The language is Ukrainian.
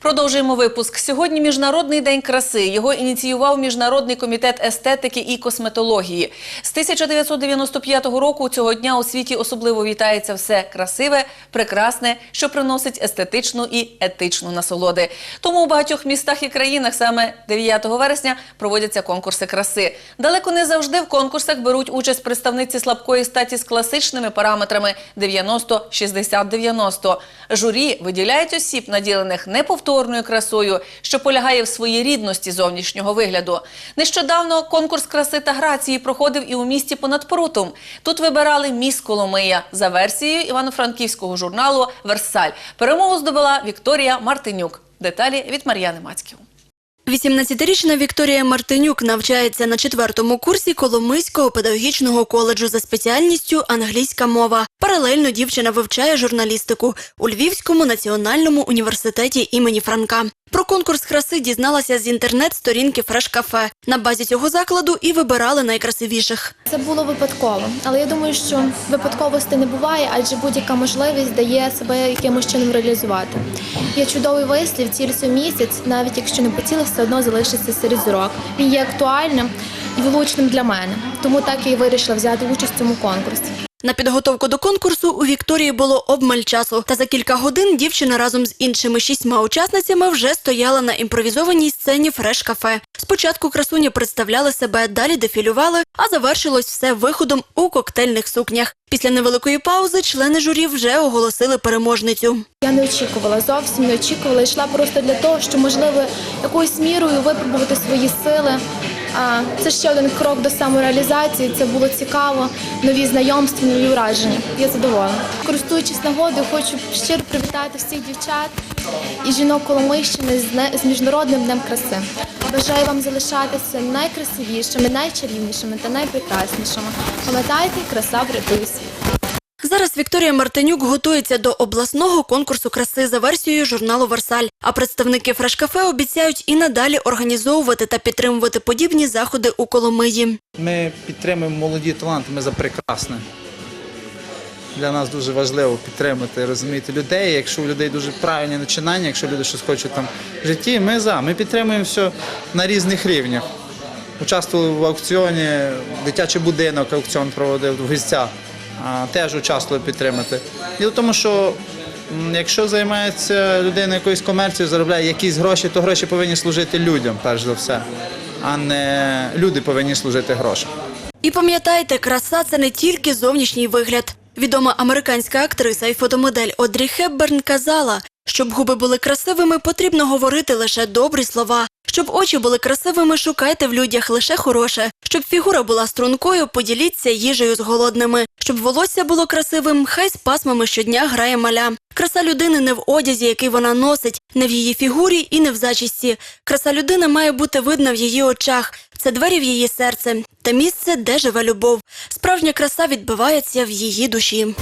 Продовжуємо випуск. Сьогодні Міжнародний день краси. Його ініціював Міжнародний комітет естетики і косметології. З 1995 року цього дня у світі особливо вітається все красиве, прекрасне, що приносить естетичну і етичну насолоди. Тому у багатьох містах і країнах саме 9 вересня проводяться конкурси краси. Далеко не завжди в конкурсах беруть участь представниці слабкої статі з класичними параметрами 90, 60, 90. Журі виділяють осіб, наділених неповторною красою, що полягає в своєрідності зовнішнього вигляду. Нещодавно конкурс краси та грації проходив і у місті понад Прутом. Тут вибирали міс Коломия за версією івано-франківського журналу Версаль. Перемогу здобула Вікторія Мартинюк. Деталі від Мар'яни Мацьків. 18-річна Вікторія Мартинюк навчається на четвертому курсі Коломийського педагогічного коледжу за спеціальністю англійська мова. Паралельно дівчина вивчає журналістику у Львівському національному університеті імені Франка. Про конкурс краси дізналася з інтернет-сторінки Фреш-кафе. На базі цього закладу і вибирали найкрасивіших. Це було випадково, але я думаю, що випадковості не буває, адже будь-яка можливість дає себе якимось чином реалізувати. Є чудовий вислів, ціль в місяць, навіть якщо не поцілив, все одно залишиться серед зірок. Він є актуальним і влучним для мене, тому так я і вирішила взяти участь в цьому конкурсі. На підготовку до конкурсу у Вікторії було обмаль часу, та за кілька годин дівчина разом з іншими шістьма учасницями вже стояла на імпровізованій сцені фреш-кафе. Спочатку красуні представляли себе, далі дефілювали, а завершилось все виходом у коктейльних сукнях. Після невеликої паузи члени журі вже оголосили переможницю. Я не очікувала, зовсім не очікувала. Йшла просто для того, щоб, можливо, якоюсь мірою випробувати свої сили. Це ще один крок до самореалізації. Це було цікаво, нові знайомства, нові враження. Я задоволена. Користуючись нагодою, хочу щиро привітати всіх дівчат і жінок Коломийщини з міжнародним днем краси. Бажаю вам залишатися найкрасивішими, найчарівнішими та найпрекраснішими. Пам'ятайте, краса врятує світ. Зараз Вікторія Мартинюк готується до обласного конкурсу краси за версією журналу Версаль. А представники фреш-кафе обіцяють і надалі організовувати та підтримувати подібні заходи у Коломиї. Ми підтримуємо молоді таланти, ми за прекрасне. Для нас дуже важливо підтримати, розуміти людей. Якщо у людей дуже правильні начинання, якщо люди щось хочуть там в житті, ми за. Ми підтримуємо все на різних рівнях. Участвували в аукціоні, дитячий будинок аукціон проводив в гістях. Теж участвували підтримати. Діло в тому, що якщо займається людина якоюсь комерцією, заробляє якісь гроші, то гроші повинні служити людям, перш за все, а не люди повинні служити грошам. І пам'ятайте, краса це не тільки зовнішній вигляд. Відома американська актриса і фотомодель Одрі Хепберн казала, щоб губи були красивими, потрібно говорити лише добрі слова. Щоб очі були красивими, шукайте в людях лише хороше. Щоб фігура була стрункою, поділіться їжею з голодними. Щоб волосся було красивим, хай з пасмами щодня грає маля. Краса людини не в одязі, який вона носить, не в її фігурі і не в зачісті. Краса людини має бути видна в її очах. Це двері в її серце та місце, де живе любов. Справжня краса відбивається в її душі.